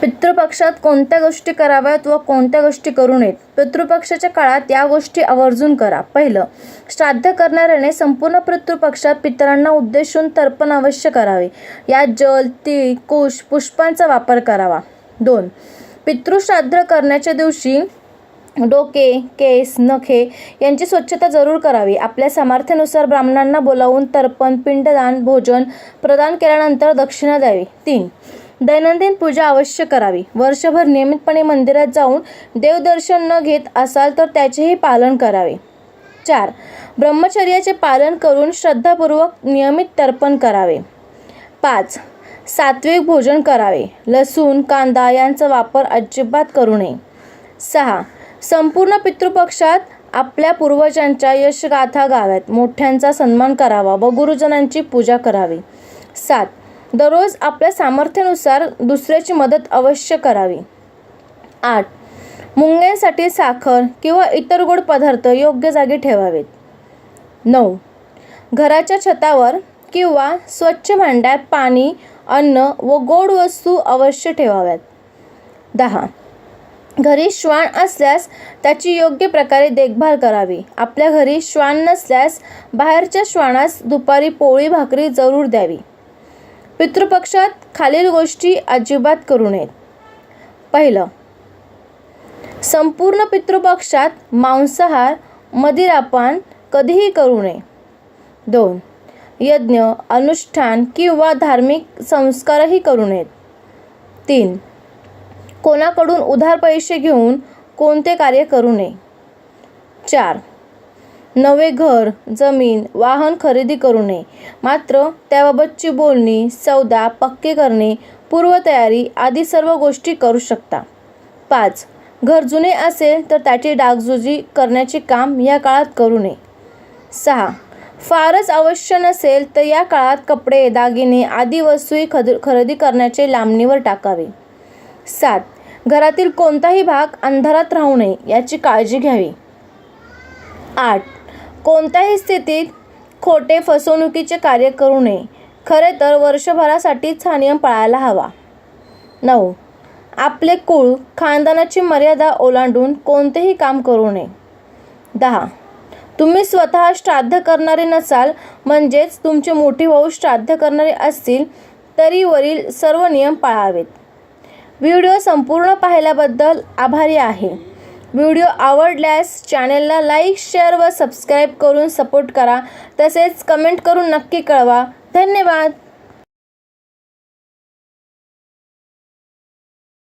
पितृपक्षात कोणत्या गोष्टी कराव्यात व कोणत्या गोष्टी करू नयेत? पितृपक्षाच्या काळात या गोष्टी आवर्जून करा. पहिलं श्राद्ध करणाऱ्याने संपूर्ण पितृपक्षात पितरांना उद्देशून तर्पण अवश्य करावे. यात जल ती कुश पुष्पांचा वापर करावा. दोन पितृश्राद्ध करण्याच्या दिवशी डोके केस नखे यांची स्वच्छता जरूर करावी. आपल्या सामर्थ्यानुसार ब्राह्मणांना बोलावून तर्पण पिंडदान भोजन प्रदान केल्यानंतर दक्षिणा द्यावी. तीन दैनंदिन पूजा अवश्य करावी. वर्षभर नियमितपणे मंदिरात जाऊन देवदर्शन न घेत असाल तर त्याचेही पालन करावे. चार ब्रह्मचर्याचे पालन करून श्रद्धापूर्वक नियमित तर्पण करावे. पाच सात्विक भोजन करावे. लसूण कांदा यांचा वापर अजिबात करू नये. सहा संपूर्ण पितृपक्षात आपल्या पूर्वजांच्या यशगाथा गाव्यात. मोठ्यांचा सन्मान करावा व गुरुजनांची पूजा करावी. सात दररोज आपल्या सामर्थ्यानुसार दुसऱ्याची मदत अवश्य करावी. आठ. मुंग्यांसाठी साखर किंवा इतर गोड पदार्थ योग्य जागी ठेवावेत. नऊ. घराच्या छतावर किंवा स्वच्छ भांड्यात पाणी अन्न व गोड वस्तू अवश्य ठेवाव्यात. दहा. घरी श्वान असल्यास त्याची योग्य प्रकारे देखभाल करावी. आपल्या घरी श्वान नसल्यास बाहेरच्या श्वानास दुपारी पोळी भाकरी जरूर द्यावी. पितृपक्षात खालील गोष्टी अजिबात करू नयेत. पहिलं संपूर्ण पितृपक्षात मांसाहार मदिरापान कधीही करू नये. दोन यज्ञ अनुष्ठान किंवा धार्मिक संस्कारही करू नयेत. तीन कोणाकडून उधार पैसे घेऊन कोणते कार्य करू नये. चार नवे घर जमीन वाहन खरेदी करू नये. मात्र त्याबाबतची बोलणी सौदा पक्के करणे पूर्वतयारी आदी सर्व गोष्टी करू शकता. पाच घर जुने असेल तर त्याची डागजुजी करण्याचे काम या काळात करू नये. सहा फारच अवश्य नसेल तर या काळात कपडे दागिने आदी वस्तूही खद खरेदी करण्याचे लांबणीवर टाकावे. सात घरातील कोणताही भाग अंधारात राहू नये याची काळजी घ्यावी. आठ कोणत्याही स्थितीत खोटे फसवणुकीचे कार्य करू नये. खरे तर वर्षभरासाठीच हा नियम पाळायला हवा. नऊ. आपले कुळ खानदानाची मर्यादा ओलांडून कोणतेही काम करू नये. दहा. तुम्ही स्वतः श्राद्ध करणारे नसाल म्हणजेच तुमचे मोठी भाऊ श्राद्ध करणारे असतील तरी वरील सर्व नियम पाळावेत. व्हिडिओ संपूर्ण पाहिल्याबद्दल आभारी आहे. व्हिडिओ आवडल्यास चॅनलला लाईक शेअर व सबस्क्राईब करून सपोर्ट करा. तसेच कमेंट करून नक्की कळवा. धन्यवाद.